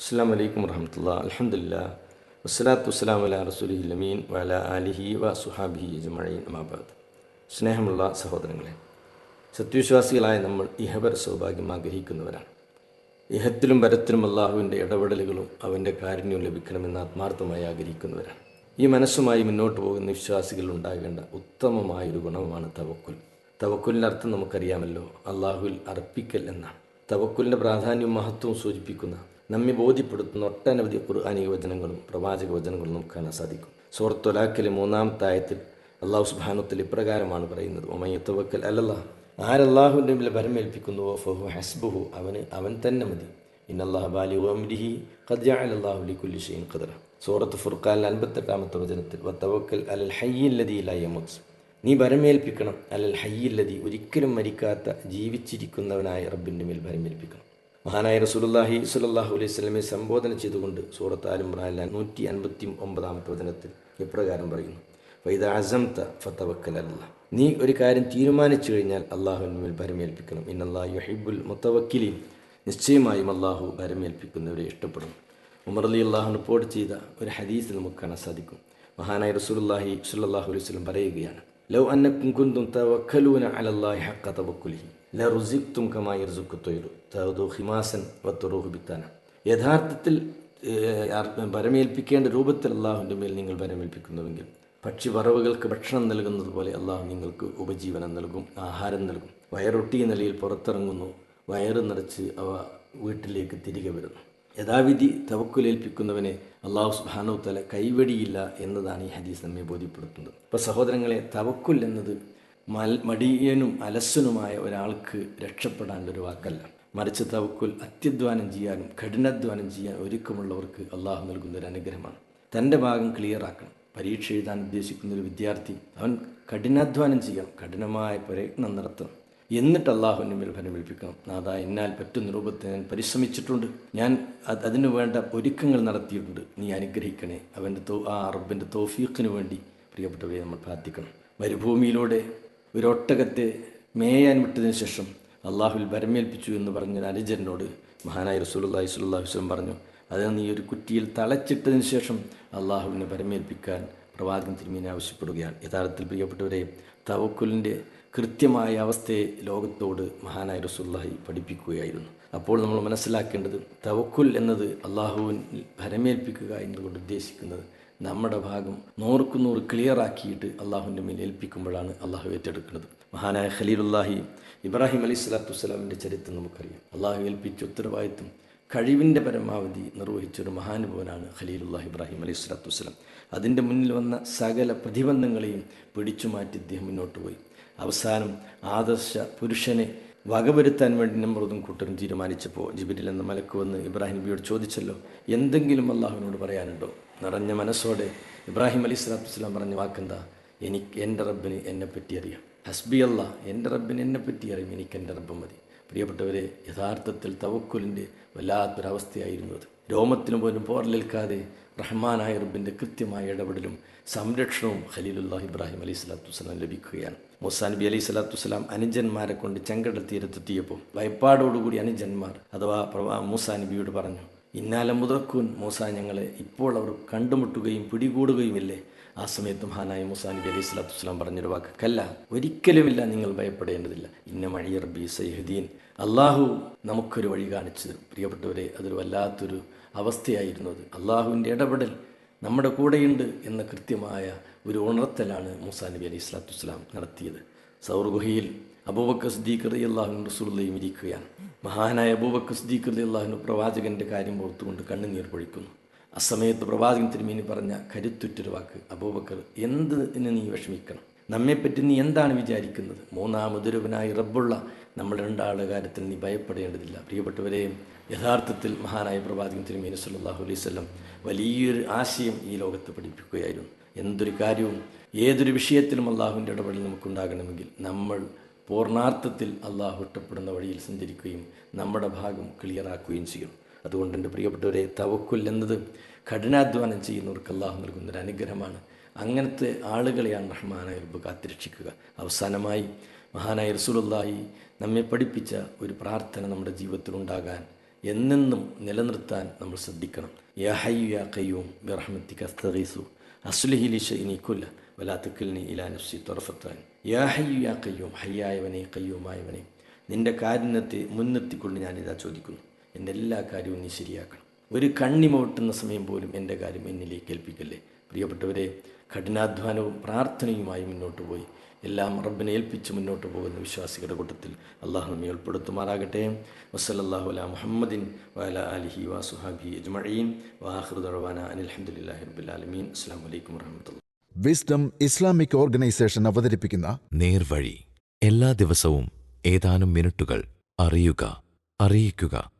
അസ്സാം വലൈക്കും വർഹമത്തുള്ള അലഹമില്ല വസ്സലാത്തു വസ്സലാം അല റസൂലി ലമീൻ വല അലിഹി വ സുഹാബിഹി അജ്മഴീൻ അമാബാദ് സ്നേഹമുള്ള സഹോദരങ്ങളെ സത്യവിശ്വാസികളായ നമ്മൾ ഇഹപര സൗഭാഗ്യം ആഗ്രഹിക്കുന്നവരാണ്. ഇഹത്തിലും പരത്തിലും അള്ളാഹുവിന്റെ ഇടപെടലുകളും അവന്റെ കാരുണ്യവും ലഭിക്കണമെന്ന് ആത്മാർത്ഥമായി ആഗ്രഹിക്കുന്നവരാണ്. ഈ മനസ്സുമായി മുന്നോട്ട് പോകുന്ന വിശ്വാസികൾ ഉണ്ടാകേണ്ട ഉത്തമമായൊരു ഗുണമാണ് തവക്കുൽ. തവക്കുലിന്റെ അർത്ഥം നമുക്കറിയാമല്ലോ. അള്ളാഹുവിൽ അർപ്പിക്കൽ എന്നാണ്. തവക്കുലിന്റെ പ്രാധാന്യവും മഹത്വവും സൂചിപ്പിക്കുന്ന നമ്മെ ബോധ്യപ്പെടുത്തുന്ന ഒട്ടനവധി ഖുർആാനിക വചനങ്ങളും പ്രവാചക വചനങ്ങളും നമുക്ക് കാണാൻ സാധിക്കും. സൂറത്തൊലാക്കിലെ മൂന്നാമത്തെ ആയത്തിൽ അള്ളാഹു സുബാനുത്തിൽ ഇപ്രകാരമാണ് പറയുന്നത്. ഒമയത്തവക്കൽ അല്ലല്ല ആരല്ലാഹുവിന്റെ മുമ്പിൽ ഭരമേൽപ്പിക്കുന്നുവോ ഫഹു ഹസ്ബുഹു. അവന് അവൻ തന്നെ മതി. ഇന്നല്ലാഹ് ബാലി ഓംലിഹി ഖദ്ജഅലല്ലാഹു ലികുല്ലി ഷൈഇൻ ഖദറ. സൂറത്ത് ഫുർഖാനിൽ അൻപത്തെട്ടാമത്തെ വചനത്തിൽ വത്തവക്കൽ അലൽ യമുത്. നീ ഭരമേൽപ്പിക്കണം അലൽ ഹയ്യല്ലതി ഒരിക്കലും മരിക്കാത്ത ജീവിച്ചിരിക്കുന്നവനായ റബ്ബിന്റെ മേൽ ഭരമേൽപ്പിക്കണം മഹാനായ റസൂലുള്ളാഹി സ്വല്ലല്ലാഹു അലൈഹി വസല്ലമയെ സംബോധന ചെയ്തുകൊണ്ട് സൂറത്ത് ആലുംറാനിലെ നൂറ്റി അൻപത്തി ഒമ്പതാമത്തെ വചനത്തിൽ ഇപ്രകാരം പറയുന്നു. വൈദ അസംത ഫത്തവക്കൽ അല്ല നീ ഒരു കാര്യം തീരുമാനിച്ചു കഴിഞ്ഞാൽ അള്ളാഹുവിന് മേൽ ഭരമേൽപ്പിക്കണം. ഇന്നല്ലാഹു യുഹിബുൽ മുത്തവക്കിലീൻ. നിശ്ചയമായും അള്ളാഹു ഭരമേൽപ്പിക്കുന്നവരെ ഇഷ്ടപ്പെടും. ഉമർ അലി അള്ളാഹു റിപ്പോർട്ട് ചെയ്ത ഒരു ഹദീസിൽ നമുക്ക് കാണാൻ സാധിക്കും. മഹാനായ റസൂലുള്ളാഹി സ്വല്ലല്ലാഹു അലൈഹി വസല്ലം പറയുകയാണ് ലൗ അന്നക്കും കുന്തും തവക്കലൂന അലല്ലാഹി ഹഖ തവക്കുലിഹി. ല റുസിക്തും കമാ യർസുക്കു തൊയ്റു തഹദു ഹിമാസൻ വത്തുറൂഹു ബിത്താന. യഥാർത്ഥത്തിൽ വരമേൽപ്പിക്കേണ്ട രൂപത്തിൽ അള്ളാഹുവിന്റെ മേൽ നിങ്ങൾ വരമേൽപ്പിക്കുന്നുവെങ്കിൽ പക്ഷി പറവുകൾക്ക് ഭക്ഷണം നൽകുന്നത് പോലെ അള്ളാഹു നിങ്ങൾക്ക് ഉപജീവനം നൽകും ആഹാരം നൽകും. വയറൊട്ടി നിലയിൽ പുറത്തിറങ്ങുന്നു വയറ് നിറച്ച് അവ വീട്ടിലേക്ക് തിരികെ വരുന്നു. യഥാവിധി തവക്കുലേൽപ്പിക്കുന്നവനെ അള്ളാഹു സുബാനോ തല കൈവടിയില്ല എന്നതാണ് ഈ ഹദീസ് നമ്മെ ബോധ്യപ്പെടുത്തുന്നത്. അപ്പോൾ സഹോദരങ്ങളെ തവക്കുൽ എന്നത് മൽ മടിയനും അലസനുമായ ഒരാൾക്ക് രക്ഷപ്പെടാനുള്ളൊരു വാക്കല്ല. മറിച്ച് തവക്കുൽ അത്യധ്വാനം ചെയ്യാനും കഠിനാധ്വാനം ചെയ്യാൻ ഒരുക്കമുള്ളവർക്ക് അള്ളാഹു നൽകുന്ന ഒരു അനുഗ്രഹമാണ്. തന്റെ ഭാഗം ക്ലിയറാക്കണം. പരീക്ഷ എഴുതാൻ ഉദ്ദേശിക്കുന്ന ഒരു വിദ്യാർത്ഥി അവൻ കഠിനാധ്വാനം ചെയ്യണം. കഠിനമായ പ്രയത്നം നടത്തണം. എന്നിട്ട് അള്ളാഹുവിന്റെ മേൽ ഫലമേൽപ്പിക്കണം നാദാ എന്നാൽ പറ്റുന്ന രൂപത്തിൽ ഞാൻ പരിശ്രമിച്ചിട്ടുണ്ട്. ഞാൻ അതിനു വേണ്ട ഒരുക്കങ്ങൾ നടത്തിയിട്ടുണ്ട്. നീ അനുഗ്രഹിക്കണേ. അവന്റെ തോ ആ അറബിന്റെ തോഫീഖിന് വേണ്ടി പ്രിയപ്പെട്ടവരെ നമ്മൾ പ്രാർത്ഥിക്കണം. മരുഭൂമിയിലൂടെ ഒരു ഒട്ടകത്തെ മേയാൻ വിട്ടതിന് ശേഷം അള്ളാഹുവിൽ വരമേൽപ്പിച്ചു എന്ന് പറഞ്ഞ അനുജനോട് മഹാനായ റസൂലുള്ളാഹി സ്വല്ലല്ലാഹു അലൈഹി വസല്ലം പറഞ്ഞു അത് നീ ഒരു കുറ്റിയിൽ തളച്ചിട്ടതിന് ശേഷം അള്ളാഹുവിനെ വരമേൽപ്പിക്കാൻ പ്രവാചകൻ തിരുമീനെ ആവശ്യപ്പെടുകയാണ്. യഥാർത്ഥത്തിൽ പ്രിയപ്പെട്ടവരെ തവക്കുലിന്റെ കൃത്യമായ അവസ്ഥയെ ലോകത്തോട് മഹാനായ റസൂല്ലാഹി പഠിപ്പിക്കുകയായിരുന്നു. അപ്പോൾ നമ്മൾ മനസ്സിലാക്കേണ്ടത് തവക്കുൽ എന്നത് അള്ളാഹുവിൻ ഭരമേൽപ്പിക്കുക എന്നുകൊണ്ട് ഉദ്ദേശിക്കുന്നത് നമ്മുടെ ഭാഗം നൂറുക്ക് നൂറ് ക്ലിയറാക്കിയിട്ട് അള്ളാഹുവിന്റെ മേൽ ഏൽപ്പിക്കുമ്പോഴാണ് അള്ളാഹു ഏറ്റെടുക്കുന്നത്. മഹാനായ ഖലീലുല്ലാഹി ഇബ്രാഹിം അലി സ്വലാത്തു വസ്സലാമിന്റെ ചരിത്രം നമുക്കറിയാം. അള്ളാഹു ഏൽപ്പിച്ച ഉത്തരവാദിത്വം കഴിവിന്റെ പരമാവധി നിർവഹിച്ചൊരു മഹാനുഭവനാണ് ഖലീലുല്ലാഹി ഇബ്രാഹിം അലൈഹി സ്വലാത്തു വസ്സലാം. അതിന്റെ മുന്നിൽ വന്ന സകല പ്രതിബന്ധങ്ങളെയും പിടിച്ചു മാറ്റി ഇദ്ദേഹം മുന്നോട്ട് പോയി. അവസാനം ആദർശ പുരുഷനെ വകവരുത്താൻ വേണ്ടി നമ്രതും കൂട്ടരും തീരുമാനിച്ചപ്പോൾ ജിബിരിൽ എന്ന മലക്ക് വന്ന് ഇബ്രാഹിം നബിയോട് ചോദിച്ചല്ലോ എന്തെങ്കിലും അള്ളാഹുവിനോട് പറയാനുണ്ടോ? നിറഞ്ഞ മനസ്സോടെ ഇബ്രാഹിം അലി സ്വലാത്തു വസ്ലാം പറഞ്ഞ വാക്കെന്താ? എനിക്ക് എന്റെ റബ്ബിന് എന്നെ പറ്റി അറിയാം. ഹസ്ബി അല്ല എന്റെ റബ്ബിന് എന്നെ പറ്റി അറിയാം. എനിക്ക് എന്റെ റബ്ബ് മതി. പ്രിയപ്പെട്ടവരെ യഥാർത്ഥത്തിൽ തവക്കുലിന്റെ വല്ലാത്തൊരവസ്ഥയായിരുന്നു അത്. രോമത്തിന് പോലും പോറലേൽക്കാതെ റഹ്മാനായ റബ്ബിന്റെ കൃത്യമായ ഇടപെടലും സംരക്ഷണവും ഖലീലുല്ലാഹ് ഇബ്രാഹിം അലൈഹി സ്വലാത്തു വസ്സലാം ലഭിക്കുകയാണ്. മുസാ നബി അലൈഹി സ്വലാത്തു വസ്സലാം അനുജന്മാരെ കൊണ്ട് ചെങ്കട തീരത്തെത്തിയപ്പോൾ ഭയപ്പാടോടുകൂടി അനുജന്മാർ അഥവാ മൂസാ നബിയോട് പറഞ്ഞു ഇന്നാലം മുതക്കുൻ മൂസ ഞങ്ങളെ ഇപ്പോൾ അവർ കണ്ടുമുട്ടുകയും പിടികൂടുകയുമില്ലേ? ആ സമയത്ത് മഹാനായ മുസാ നബി അലൈഹി സ്വലാത്തു വസ്സലാം പറഞ്ഞൊരു വാക്ക് കല്ല ഒരിക്കലുമില്ല നിങ്ങൾ ഭയപ്പെടേണ്ടതില്ല. ഇന്ന മഴി റബ്ബി സൈഹുദ്ദീൻ അള്ളാഹു നമുക്കൊരു വഴി കാണിച്ചു തരും. പ്രിയപ്പെട്ടവരെ അതൊരു വല്ലാത്തൊരു അവസ്ഥയായിരുന്നു അത്. അള്ളാഹുവിന്റെ ഇടപെടൽ നമ്മുടെ കൂടെയുണ്ട് എന്ന കൃത്യമായ ഒരു ഉണർത്തലാണ് മൂസാ നബി അലൈഹി സ്വലാത്തു വസ്സലാം നടത്തിയത്. സൗർ ഗുഹയിൽ അബൂബക്കർ സിദ്ദീഖ് അലി അള്ളാഹുവിൻ റസൂലയും ഇരിക്കുകയാണ്. മഹാനായ അബൂബക്കർ സിദ്ദീഖ് അലി അള്ളാഹുവിന് പ്രവാചകന്റെ കാര്യം ഓർത്തുകൊണ്ട് കണ്ണുനീർ പൊഴിക്കുന്നു. അസമയത്ത് പ്രവാചകൻ തിരുമേനി പറഞ്ഞ കരുത്തുറ്റൊരു വാക്ക് അബൂബക്കർ എന്തിന് നീ വിഷമിക്കണം? നമ്മെപ്പറ്റി നീ എന്താണ് വിചാരിക്കുന്നത്? മൂന്നാമതൊരുവനായി റബ്ബുള്ള നമ്മൾ രണ്ടാളുടെ കാര്യത്തിൽ നീ ഭയപ്പെടേണ്ടതില്ല. പ്രിയപ്പെട്ടവരെ യഥാർത്ഥത്തിൽ മഹാനായ പ്രവാചകൻ തിരുമേനി സല്ലാഹു അലൈഹി സ്വലം വലിയൊരു ആശയം ഈ ലോകത്ത് പഠിപ്പിക്കുകയായിരുന്നു. എന്തൊരു കാര്യവും ഏതൊരു വിഷയത്തിലും അള്ളാഹുവിന്റെ ഇടപെടൽ നമുക്കുണ്ടാകണമെങ്കിൽ നമ്മൾ പൂർണാർത്ഥത്തിൽ അള്ളാഹു ഇഷ്ടപ്പെടുന്ന വഴിയിൽ സഞ്ചരിക്കുകയും നമ്മുടെ ഭാഗം ക്ലിയറാക്കുകയും ചെയ്യണം. അതുകൊണ്ട് എന്റെ പ്രിയപ്പെട്ടവരെ തവക്കുൽ എന്നത് കഠിനാധ്വാനം ചെയ്യുന്നവർക്ക് അള്ളാഹു നൽകുന്നൊരു അനുഗ്രഹമാണ്. അങ്ങനത്തെ ആളുകളെയാണ് റഹ്മാനായ റബ്ബ് കാത്തിരക്ഷിക്കുക. അവസാനമായി മഹാനായ റസൂലുള്ളാഹി നമ്മെ പഠിപ്പിച്ച ഒരു പ്രാർത്ഥന നമ്മുടെ ജീവിതത്തിൽ ഉണ്ടാകാൻ എന്നെന്നും നിലനിർത്താൻ നമ്മൾ ശ്രദ്ധിക്കണം. യാ ഹയ്യു യാ കയ്യൂം ബിറഹ്മത്തിക അസ്തഗീസു അസ്ലിഹി ലി ഷൈനി കുല്ല വലാ തക്കിൽനി ഇലാ നഫ്സി തുറഫത്താൻ. യാ ഹയ്യു യാ കയ്യൂം ഹയ്യായവനെ കയ്യൂമായവനെ നിന്റെ കാരുണ്യത്തെ മുൻനിർത്തിക്കൊണ്ട് ഞാനിതാ ചോദിക്കുന്നു. എന്റെ എല്ലാ കാര്യവും നീ ശരിയാക്കണം. ഒരു കണ്ണിമോട്ടുന്ന സമയം പോലും എന്റെ കാര്യം എന്നിലേക്ക് ഏൽപ്പിക്കല്ലേ? പ്രിയപ്പെട്ടവരെ കഠിനാധ്വാനവും പ്രാർത്ഥനയുമായി മുന്നോട്ട് പോയി. എല്ലാം റബ്ബിനെ ഏൽപ്പിച്ച് മുന്നോട്ട് പോകുന്ന വിശ്വാസികളുടെ കൂട്ടത്തിൽ അള്ളാഹു നമ്മെ ഉൾപ്പെടുത്തുമാറാകട്ടെ. വസലല്ലാഹു അല മുഹമ്മദിൻ വല അലിഹി വാസുഹാബി അജ്മഈൻ. വാഹൃദവാന അനിൽഹമുല്ലാഹി റബ്ബുലാലമീൻ അസ്സാം വലൈക്കും വർഹമത്തുള്ള വിസ്ഡം ഇസ്ലാമിക് ഓർഗനൈസേഷൻ അവതരിപ്പിക്കുന്ന നേർവഴി. എല്ലാ ദിവസവും ഏതാനും മിനിറ്റുകൾ അറിയുക അറിയിക്കുക